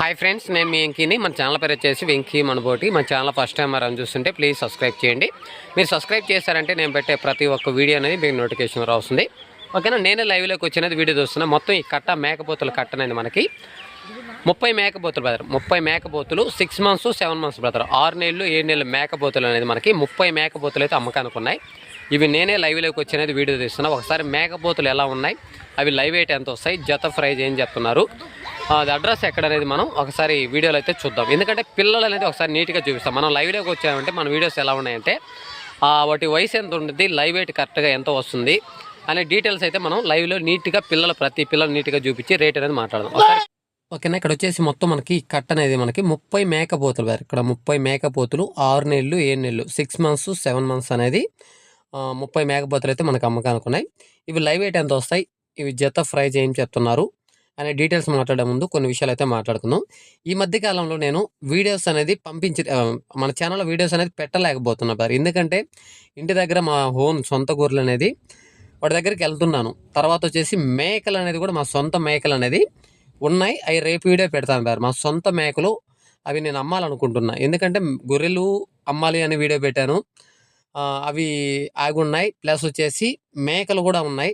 Hi friends నేను మీ వెంకీని. మన channel పేరు వచ్చేసి వెంకీ మనబోటి. మన ఛానల్ ఫస్ట్ టైం అని చూస్తుంటే ప్లీజ్ సబ్స్క్రైబ్ చేయండి. మీరు సబ్స్క్రైబ్ చేశారంటే నేను పెట్టే ప్రతి ఒక్క వీడియో అనేది మీకు నోటిఫికేషన్ రాస్తుంది ఓకేనా? నేనే లైవ్లోకి వచ్చినది వీడియో చూస్తున్నా. మొత్తం ఈ కట్ట మేకపోతులు కట్ట అనేది మనకి. ముప్పై మేకపోతులు బ్రదర్ ముప్పై మేకపోతులు six months seven months brother ఆరు నెలలు ఏడు నెలలు మేకపోతులు అనేది మనకి ముప్పై మేకపోతులు అయితే అమ్మకానికి ఉన్నాయి ఇవి నేనే లైవ్లోకి వచ్చినది వీడియో తీస్తున్నా. ఒకసారి మేకపోతులు ఎలా ఉన్నాయి? అవి లైవ్ ఎయిట్ ఎంత వస్తాయి? జత ప్రైజ్ ఏం చెప్తున్నారు? అది అడ్రస్ ఎక్కడ అనేది మనం ఒకసారి వీడియోలో అయితే చూద్దాం. ఎందుకంటే పిల్లలు అనేది ఒకసారి నీట్గా చూపిస్తాం. మనం లైవ్లోకి వచ్చామంటే మన వీడియోస్ ఎలా ఉన్నాయంటే వాటి వయసు ఎంత ఉంటుంది లైవ్ వెయిట్ కరెక్ట్గా ఎంత వస్తుంది అనే డీటెయిల్స్ అయితే మనం లైవ్లో నీట్గా పిల్లలు ప్రతి పిల్లలు నీట్గా చూపించి రేట్ అనేది మాట్లాడదాం. ఓకేనా ఇక్కడ వచ్చేసి మొత్తం మనకి కట్ కట్ట అనేది మనకి ముప్పై మేకపోతులు గారు. ఇక్కడ ముప్పై మేకపోతులు ఆరు నెలలు ఏడు నెలలు సిక్స్ మంత్స్ సెవెన్ మంత్స్ అనేది ముప్పై మేకపోతులు అయితే మనకు అమ్మకానికి ఉన్నాయి. ఇవి లైవ్ వెయిట్ ఎంత వస్తాయి? ఇవి జత ఫ్రై ఏం చెప్తున్నారు? అనే డీటెయిల్స్ మాట్లాడే ముందు కొన్ని విషయాలు అయితే మాట్లాడుకుందాం. ఈ మధ్య కాలంలో నేను వీడియోస్ అనేది పంపించి మన ఛానల్లో వీడియోస్ అనేది పెట్టలేకపోతున్నా సార్ ఎందుకంటే ఇంటి దగ్గర మా ఓన్ సొంత గొర్రెలు అనేది వాటి దగ్గరికి వెళ్తున్నాను. తర్వాత వచ్చేసి మేకలు అనేది కూడా మా సొంత మేకలు అనేది ఉన్నాయి. అవి రేపు వీడియో పెడతాను సార్ మా సొంత మేకలు అవి నేను అమ్మాలనుకుంటున్నా. ఎందుకంటే గొర్రెలు అమ్మాలి అని వీడియో పెట్టాను. అవి ఆగి ఉన్నాయి ప్లస్ వచ్చేసి మేకలు కూడా ఉన్నాయి.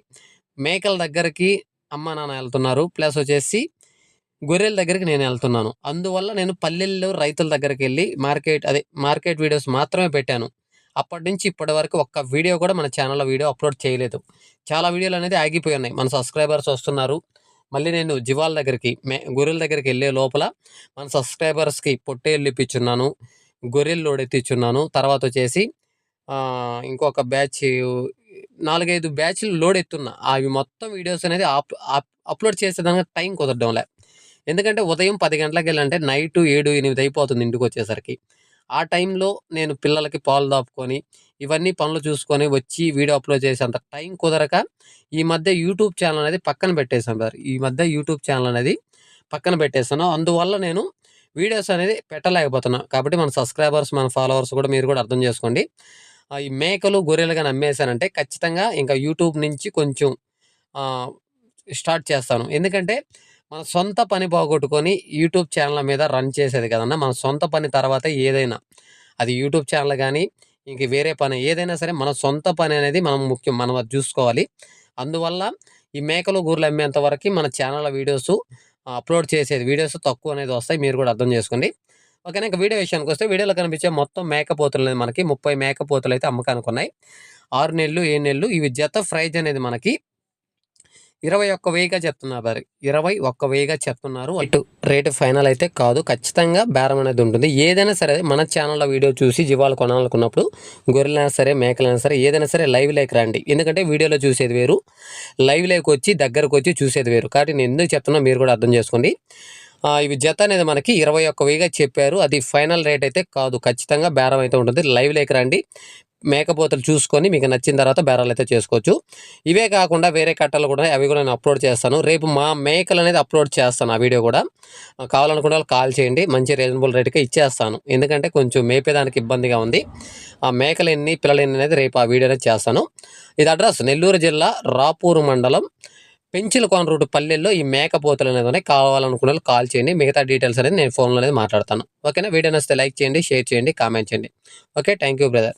మేకల దగ్గరికి అమ్మ నాన్న వెళ్తున్నారు. ప్లస్ వచ్చేసి గొర్రెల దగ్గరికి నేను వెళ్తున్నాను. అందువల్ల నేను పల్లెల్లో రైతుల దగ్గరికి వెళ్ళి మార్కెట్ అదే మార్కెట్ వీడియోస్ మాత్రమే పెట్టాను. అప్పటి నుంచి ఇప్పటి వరకు ఒక్క వీడియో కూడా మన ఛానల్లో వీడియో అప్లోడ్ చేయలేదు. చాలా వీడియోలు అనేది ఆగిపోయి ఉన్నాయి. మన సబ్స్క్రైబర్స్ వస్తున్నారు. మళ్ళీ నేను జివాల దగ్గరికి మే గొర్రెల దగ్గరికి వెళ్ళే లోపల మన సబ్స్క్రైబర్స్కి పొట్టేళ్ళు ఇప్పించున్నాను. గొర్రెలు లోడ్ ఎత్తిచ్చున్నాను తర్వాత వచ్చేసి ఇంకొక బ్యాచ్ నాలుగైదు బ్యాచ్లు లోడ్ ఎత్తున్నా. అవి మొత్తం వీడియోస్ అనేది అప్ అప్- అప్లోడ్ చేసేదానికి టైం కుదరడంలే. ఎందుకంటే ఉదయం పది గంటలకు వెళ్ళంటే నైట్ ఏడు ఎనిమిది అయిపోతుంది ఇంటికి వచ్చేసరికి. ఆ టైంలో నేను పిల్లలకి పాలు దాపుకొని ఇవన్నీ పనులు చూసుకొని వచ్చి వీడియో అప్లోడ్ చేసేంత టైం కుదరక ఈ మధ్య యూట్యూబ్ ఛానల్ అనేది పక్కన పెట్టేశాను సార్. ఈ మధ్య యూట్యూబ్ ఛానల్ అనేది పక్కన పెట్టేశాను. అందువల్ల నేను వీడియోస్ అనేది పెట్టలేకపోతున్నాను కాబట్టి మన సబ్స్క్రైబర్స్ మన ఫాలోవర్స్ కూడా మీరు కూడా అర్థం చేసుకోండి. ఈ మేకలు గొర్రెలు కానీ అమ్మేశానంటే ఖచ్చితంగా ఇంకా యూట్యూబ్ నుంచి కొంచెం స్టార్ట్ చేస్తాను. ఎందుకంటే మన సొంత పని పోగొట్టుకొని యూట్యూబ్ ఛానల్ మీద రన్ చేసేది కదన్నా మన సొంత పని తర్వాత ఏదైనా అది యూట్యూబ్ ఛానల్ కానీ ఇంక వేరే పని ఏదైనా సరే మన సొంత పని అనేది మనం ముఖ్యం మనం అది చూసుకోవాలి. అందువల్ల ఈ మేకలు గూర్లు అమ్మేంత వరకు మన ఛానల్ వీడియోస్ అప్లోడ్ చేసేది వీడియోస్ తక్కువ అనేది వస్తాయి మీరు కూడా అర్థం చేసుకోండి. ఓకేనా? ఇంకా వీడియో విషయానికి వస్తే వీడియోలో కనిపించే మొత్తం మేకపోతులు అనేది మనకి ముప్పై మేకపోతులు అయితే అమ్మకానికి ఉన్నాయి. ఆరు నెలలు ఏడు నెలలు ఇవి జత ప్రైజ్ అనేది మనకి ఇరవై ఒక్క వెయ్యిగా చెప్తున్నారు మరి. ఇరవై ఒక్క వెయ్యిగా చెప్తున్నారు. అటు రేటు ఫైనల్ అయితే కాదు. ఖచ్చితంగా బేరం అనేది ఉంటుంది. ఏదైనా సరే మన ఛానల్లో వీడియో చూసి జీవాలు కొనాలనుకున్నప్పుడు గొర్రెలైనా సరే మేకలైనా సరే ఏదైనా సరే లైవ్ లేక రండి. ఎందుకంటే వీడియోలో చూసేది వేరు. లైవ్ లేక వచ్చి దగ్గరకు వచ్చి చూసేది వేరు. కాబట్టి నేను ఎందుకు చెప్తున్నా మీరు కూడా అర్థం చేసుకోండి. ఇవి జత అనేది మనకి ఇరవై ఒక్క వెయ్యిగా చెప్పారు. అది ఫైనల్ రేట్ అయితే కాదు. ఖచ్చితంగా బేరం అయితే ఉంటుంది. లైవ్ లేక రండి. మేకపోతలు చూసుకొని మీకు నచ్చిన తర్వాత బేరాలు అయితే చేసుకోవచ్చు. ఇవే కాకుండా వేరే కట్టలు కూడా అవి కూడా నేను అప్లోడ్ చేస్తాను. రేపు మా మేకలు అనేది అప్లోడ్ చేస్తాను ఆ వీడియో కూడా. ఆ, కావాలనుకున్న వాళ్ళు కాల్ చేయండి. మంచి రీజనబుల్ రేట్కి ఇచ్చేస్తాను. ఎందుకంటే కొంచెం మేపేదానికి ఇబ్బందిగా ఉంది. ఆ మేకలు ఎన్ని పిల్లలు ఎన్ని అనేది రేపు ఆ వీడియో అనేది చేస్తాను. ఇది అడ్రస్ నెల్లూరు జిల్లా రాపూరు మండలం పెంచిలకోన రూట్ పల్లెల్లో ఈ మేకపోతలు అనేది ఉన్నాయి కావాలనుకున్న వాళ్ళు కాల్ చేయండి. మిగతా డీటెయిల్స్ అనేది నేను ఫోన్లో అనేది మాట్లాడతాను. ఓకేనా? వీడియో నచ్చితే లైక్ చేయండి షేర్ చేయండి కామెంట్ చేయండి. ఓకే? Thank you brother.